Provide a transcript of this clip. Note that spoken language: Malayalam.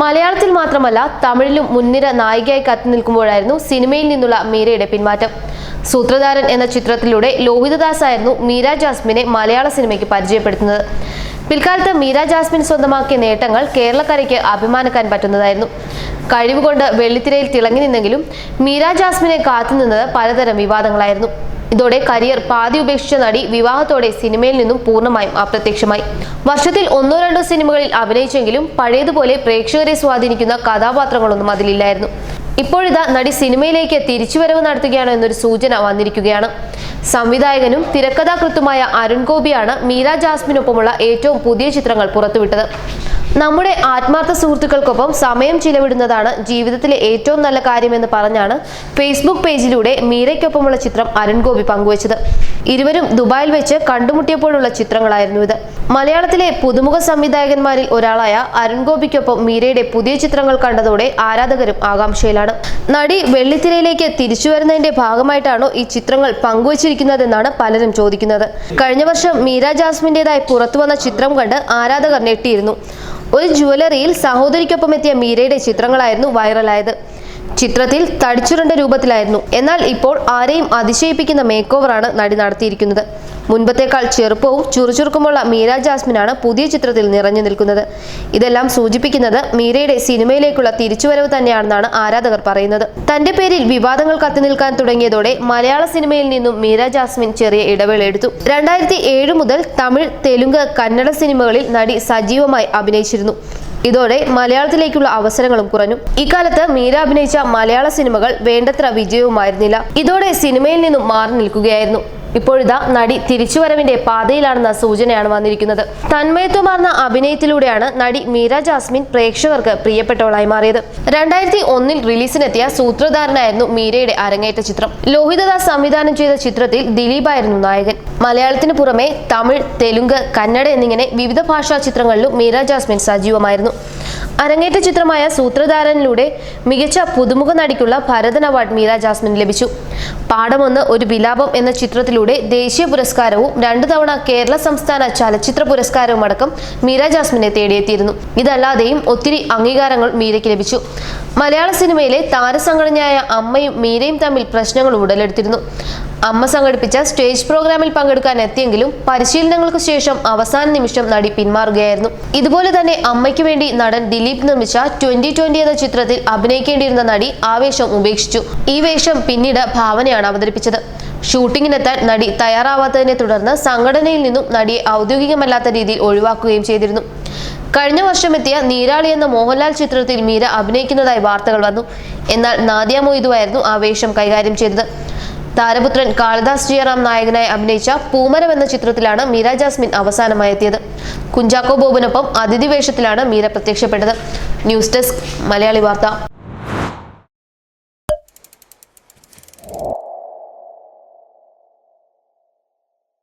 മലയാളത്തിൽ മാത്രമല്ല തമിഴിലും മുൻനിര നായികയായി കത്തി നിൽക്കുമ്പോഴായിരുന്നു സിനിമയിൽ നിന്നുള്ള മീരയുടെ പിന്മാറ്റം. സൂത്രധാരൻ എന്ന ചിത്രത്തിലൂടെ ലോഹിതദാസ് ആയിരുന്നു മീര ജാസ്മിനെ മലയാള സിനിമയ്ക്ക് പരിചയപ്പെടുത്തുന്നത്. പിൽക്കാലത്ത് മീര ജാസ്മിൻ സ്വന്തമാക്കിയ നേട്ടങ്ങൾ കേരളക്കരയ്ക്ക് അഭിമാനിക്കാൻ പറ്റുന്നതായിരുന്നു. കഴിവുകൊണ്ട് വെള്ളിത്തിരയിൽ തിളങ്ങി നിന്നെങ്കിലും മീര ജാസ്മിനെ കാത്തുനിന്നത് പലതരം വിവാദങ്ങളായിരുന്നു. ഇതോടെ കരിയർ പാതി ഉപേക്ഷിച്ച നടി വിവാഹത്തോടെ സിനിമയിൽ നിന്നും പൂർണമായും അപ്രത്യക്ഷമായി. വർഷത്തിൽ ഒന്നോ രണ്ടോ സിനിമകളിൽ അഭിനയിച്ചെങ്കിലും പഴയതുപോലെ പ്രേക്ഷകരെ സ്വാധീനിക്കുന്ന കഥാപാത്രങ്ങളൊന്നും അതിലില്ലായിരുന്നു. ഇപ്പോഴിതാ നടി സിനിമയിലേക്ക് തിരിച്ചുവരവ് നടത്തുകയാണോ എന്നൊരു സൂചന വന്നിരിക്കുകയാണ്. സംവിധായകനും തിരക്കഥാകൃത്തുമായ അരുൺ ഗോപിയാണ് മീര ജാസ്മിനൊപ്പമുള്ള ഏറ്റവും പുതിയ ചിത്രങ്ങൾ പുറത്തുവിട്ടത്. നമ്മുടെ ആത്മാർത്ഥ സുഹൃത്തുക്കൾക്കൊപ്പം സമയം ചിലവിടുന്നതാണ് ജീവിതത്തിലെ ഏറ്റവും നല്ല കാര്യമെന്ന് പറഞ്ഞാണ് ഫേസ്ബുക്ക് പേജിലൂടെ മീരയ്ക്കൊപ്പമുള്ള ചിത്രം അരുൺ ഗോപി പങ്കുവച്ചത്. ഇരുവരും ദുബായിൽ വെച്ച് കണ്ടുമുട്ടിയപ്പോഴുള്ള ചിത്രങ്ങളായിരുന്നു ഇത്. മലയാളത്തിലെ പുതുമുഖ സംവിധായകന്മാരിൽ ഒരാളായ അരുൺ ഗോപിക്കൊപ്പം മീരയുടെ പുതിയ ചിത്രങ്ങൾ കണ്ടതോടെ ആരാധകരും ആകാംക്ഷയിലാണ്. നടി വെള്ളിത്തിരയിലേക്ക് തിരിച്ചു വരുന്നതിന്റെ ഭാഗമായിട്ടാണോ ഈ ചിത്രങ്ങൾ പങ്കുവച്ചിരിക്കുന്നതെന്നാണ് പലരും ചോദിക്കുന്നത്. കഴിഞ്ഞ വർഷം മീര ജാസ്മിന്റെതായി പുറത്തു വന്ന ചിത്രം കണ്ട് ആരാധകർ ഞെട്ടിയിരുന്നു. ഒരു ജുവലറിയിൽ സഹോദരിക്കൊപ്പം എത്തിയ മീരയുടെ ചിത്രങ്ങളായിരുന്നു വൈറലായത്. ചിത്രത്തിൽ തടിച്ചുരുണ്ട രൂപത്തിലായിരുന്നു. എന്നാൽ ഇപ്പോൾ ആരെയും അതിശയിപ്പിക്കുന്ന മേക്ക് ഓവറാണ് നടി നടത്തിയിരിക്കുന്നത്. മുൻപത്തേക്കാൾ ചെറുപ്പവും ചുറുചുറുക്കുമുള്ള മീര ജാസ്മിനാണ് പുതിയ ചിത്രത്തിൽ നിറഞ്ഞു നിൽക്കുന്നത്. ഇതെല്ലാം സൂചിപ്പിക്കുന്നത് മീരയുടെ സിനിമയിലേക്കുള്ള തിരിച്ചുവരവ് തന്നെയാണെന്നാണ് ആരാധകർ പറയുന്നത്. തന്റെ പേരിൽ വിവാദങ്ങൾ കത്തിനിൽക്കാൻ തുടങ്ങിയതോടെ മലയാള സിനിമയിൽ നിന്നും മീര ജാസ്മിൻ ചെറിയ ഇടവേള എടുത്തു. രണ്ടായിരത്തി ഏഴ് മുതൽ തമിഴ് തെലുങ്ക് കന്നഡ സിനിമകളിൽ നടി സജീവമായി അഭിനയിച്ചിരുന്നു. ഇതോടെ മലയാളത്തിലേക്കുള്ള അവസരങ്ങളും കുറഞ്ഞു. ഇക്കാലത്ത് മീര അഭിനയിച്ച മലയാള സിനിമകൾ വേണ്ടത്ര വിജയവുമായിരുന്നില്ല. ഇതോടെ സിനിമയിൽ നിന്നും മാറി നിൽക്കുകയായിരുന്നു. ഇപ്പോഴിതാ നടി തിരിച്ചുവരവിന്റെ പാതയിലാണെന്ന സൂചനയാണ് വന്നിരിക്കുന്നത്. തന്മയത്വമാർന്ന അഭിനയത്തിലൂടെയാണ് നടി മീര ജാസ്മിൻ പ്രേക്ഷകർക്ക് പ്രിയപ്പെട്ടവളായി മാറിയത്. രണ്ടായിരത്തി ഒന്നിൽ റിലീസിനെത്തിയ സൂത്രധാരനായിരുന്നു മീരയുടെ അരങ്ങേറ്റ ചിത്രം. ലോഹിതദാസ് സംവിധാനം ചെയ്ത ചിത്രത്തിൽ ദിലീപായിരുന്നു നായകൻ. മലയാളത്തിന് പുറമെ തമിഴ് തെലുങ്ക് കന്നഡ എന്നിങ്ങനെ വിവിധ ഭാഷാ ചിത്രങ്ങളിലും മീര ജാസ്മിൻ സജീവമായിരുന്നു. അരങ്ങേറ്റ ചിത്രമായ സൂത്രധാരനിലൂടെ മികച്ച പുതുമുഖ നടിക്കുള്ള ഭരതൻ അവാർഡ് മീര ജാസ്മിൻ ലഭിച്ചു. പാഠമൊന്ന് ഒരു വിലാപം എന്ന ചിത്രത്തിലൂടെ ദേശീയ പുരസ്കാരവും രണ്ടു തവണ കേരള സംസ്ഥാന ചലച്ചിത്ര പുരസ്കാരവും അടക്കം മീര ജാസ്മിനെ തേടിയെത്തിയിരുന്നു. ഇതല്ലാതെയും ഒത്തിരി അംഗീകാരങ്ങൾ മീരയ്ക്ക് ലഭിച്ചു. മലയാള സിനിമയിലെ താരസംഘടനയായ അമ്മയും മീരയും തമ്മിൽ പ്രശ്നങ്ങൾ ഉടലെടുത്തിരുന്നു. അമ്മ സംഘടിപ്പിച്ച സ്റ്റേജ് പ്രോഗ്രാമിൽ പങ്കെടുക്കാൻ എത്തിയെങ്കിലും പരിശീലനങ്ങൾക്ക് ശേഷം അവസാന നിമിഷം നടി പിന്മാറുകയായിരുന്നു. ഇതുപോലെ തന്നെ അമ്മയ്ക്ക് വേണ്ടി നടൻ ദിലീപ് നിർമ്മിച്ച ട്വന്റി ട്വന്റി എന്ന ചിത്രത്തിൽ അഭിനയിക്കേണ്ടിയിരുന്ന നടി ആ വേഷം ഉപേക്ഷിച്ചു. ഈ വേഷം പിന്നീട് ഭാവനയാണ് അവതരിപ്പിച്ചത്. ഷൂട്ടിങ്ങിനെത്താൻ നടി തയ്യാറാവാത്തതിനെ തുടർന്ന് സംഘടനയിൽ നിന്നും നടിയെ ഔദ്യോഗികമല്ലാത്ത രീതിയിൽ ഒഴിവാക്കുകയും ചെയ്തിരുന്നു. കഴിഞ്ഞ വർഷം എത്തിയ നീരാളി എന്ന മോഹൻലാൽ ചിത്രത്തിൽ മീര അഭിനയിക്കുന്നതായി വാർത്തകൾ വന്നു. എന്നാൽ നാദിയ മൊയ്തുവായിരുന്നു ആ വേഷം കൈകാര്യം ചെയ്തത്. താരപുത്രൻ കാളിദാസ് ജിയറാം നായകനായി അഭിനയിച്ച പൂമരം എന്ന ചിത്രത്തിലാണ് മീര ജാസ്മിൻ അവസാനമായി എത്തിയത് കുഞ്ചാക്കോ ബോബിനൊപ്പം അതിഥി വേഷത്തിലാണ് മീര പ്രത്യക്ഷപ്പെട്ടത്. ന്യൂസ് ഡെസ്ക് മലയാളി വാർത്ത.